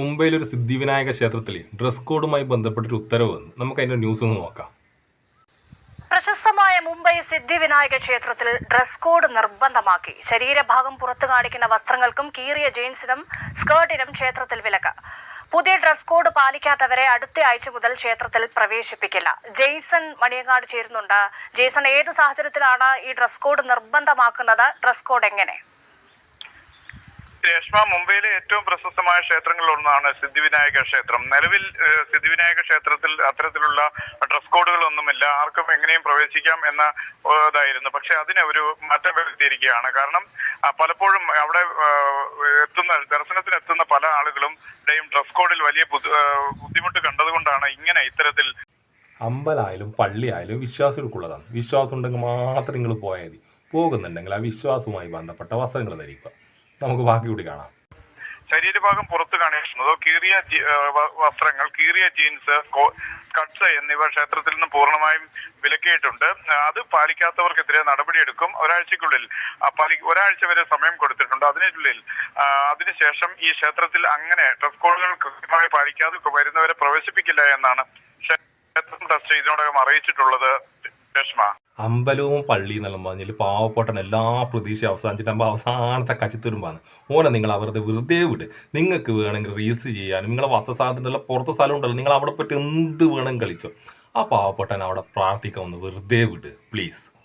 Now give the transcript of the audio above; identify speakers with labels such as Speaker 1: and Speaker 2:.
Speaker 1: മുംബൈയിലെ ഒരു സിദ്ധിവിനായക ക്ഷേത്രത്തിൽ ഡ്രസ് കോഡുമായി ബന്ധപ്പെട്ടൊരു ഉത്തരവ് വന്നു നമുക്ക് അതിന്റെ ന്യൂസ് ഒന്ന് നോക്കാം.
Speaker 2: പ്രശസ്തമായ മുംബൈ സിദ്ധിവിനായക ക്ഷേത്രത്തിൽ ഡ്രസ് കോഡ് നിർബന്ധമാക്കി. ശരീരഭാഗം പുറത്തു കാണിക്കുന്ന വസ്ത്രങ്ങൾക്കും കീറിയ ജീൻസിനും സ്കേർട്ടിനും ക്ഷേത്രത്തിൽ വിലക്ക്. പുതിയ ഡ്രസ് കോഡ് പാലിക്കാത്തവരെ അടുത്ത ആഴ്ച മുതൽ ക്ഷേത്രത്തിൽ പ്രവേശിപ്പിക്കില്ല. ജെയ്സൺ മണിയങ്ങാട് ചേരുന്നുണ്ട്. ജെയ്സൺ ഏത് സാഹചര്യത്തിലാണ് ഈ ഡ്രസ് കോഡ് നിർബന്ധമാക്കുന്നത്? ഡ്രസ് കോഡ് എങ്ങനെ?
Speaker 3: രേഷ്മ മുംബൈയിലെ ഏറ്റവും പ്രശസ്തമായ ക്ഷേത്രങ്ങളിൽ ഒന്നാണ് സിദ്ധിവിനായക ക്ഷേത്രം. നിലവിൽ സിദ്ധിവിനായക ക്ഷേത്രത്തിൽ അത്തരത്തിലുള്ള ഡ്രസ് കോഡുകളൊന്നുമില്ല. ആർക്കും എങ്ങനെയും പ്രവേശിക്കാം എന്ന ഇതായിരുന്നു. പക്ഷെ അതിനെ ഒരു മാറ്റം വരുത്തിയിരിക്കുകയാണ്. കാരണം പലപ്പോഴും അവിടെ എത്തുന്ന ദർശനത്തിന് എത്തുന്ന പല ആളുകളും ഡ്രസ് കോഡിൽ വലിയ ബുദ്ധിമുട്ട് കണ്ടതുകൊണ്ടാണ് ഇങ്ങനെ ഇത്തരത്തിൽ
Speaker 1: അമ്പലമായാലും പള്ളിയായാലും വിശ്വാസികൾക്കുള്ളതാണ്. വിശ്വാസം ഉണ്ടെങ്കിൽ മാത്രം നിങ്ങൾ പോയാൽ മതി. പോകുന്നുണ്ടെങ്കിൽ ആ വിശ്വാസവുമായി ബന്ധപ്പെട്ട വസ്ത്രങ്ങൾ ധരിക്കുക. നമുക്ക് ബാക്കി കൂടി കാണാം.
Speaker 3: ശരീരഭാഗം പുറത്ത് കാണിക്കുന്നതോ കീറിയ വസ്ത്രങ്ങൾ കീറിയ ജീൻസ് കട്ട്സ് എന്നിവ ക്ഷേത്രത്തിൽ നിന്ന് പൂർണമായും വിലക്കിയിട്ടുണ്ട്. അത് പാലിക്കാത്തവർക്കെതിരെ നടപടിയെടുക്കും ഒരാഴ്ചക്കുള്ളിൽ ഒരാഴ്ച വരെ സമയം കൊടുത്തിട്ടുണ്ട്. അതിനുള്ളിൽ അതിനുശേഷം ഈ ക്ഷേത്രത്തിൽ അങ്ങനെ ഡ്രസ് കോഡുകൾ കൃത്യമായി പാലിക്കാതെ വരുന്നവരെ പ്രവേശിപ്പിക്കില്ല എന്നാണ് ക്ഷേത്രം ട്രസ്റ്റ് ഇതിനോടകം അറിയിച്ചിട്ടുള്ളത് രേഷ്മ.
Speaker 1: അമ്പലവും പള്ളി എന്നെല്ലാം പറഞ്ഞാൽ പാവപ്പെട്ടൻ എല്ലാ പ്രതീക്ഷയും അവസാനിച്ചിട്ടാകുമ്പോൾ അവസാനത്തെ കച്ചിത്തുരുമ്പാണ്. ഓനെ നിങ്ങൾ അവരുടെ വെറുതെ വിട്. നിങ്ങൾക്ക് വേണമെങ്കിൽ റീൽസ് ചെയ്യാനും നിങ്ങളെ വസ്ത്രസാധനത്തിന്റെ പുറത്തെ സ്ഥലം ഉണ്ടല്ലോ നിങ്ങൾ അവിടെ പറ്റി എന്ത് വേണമെങ്കിൽ കളിച്ചോ. ആ പാവപ്പെട്ടൻ അവിടെ പ്രാർത്ഥിക്കാവുന്ന വെറുതെ വിട് പ്ലീസ്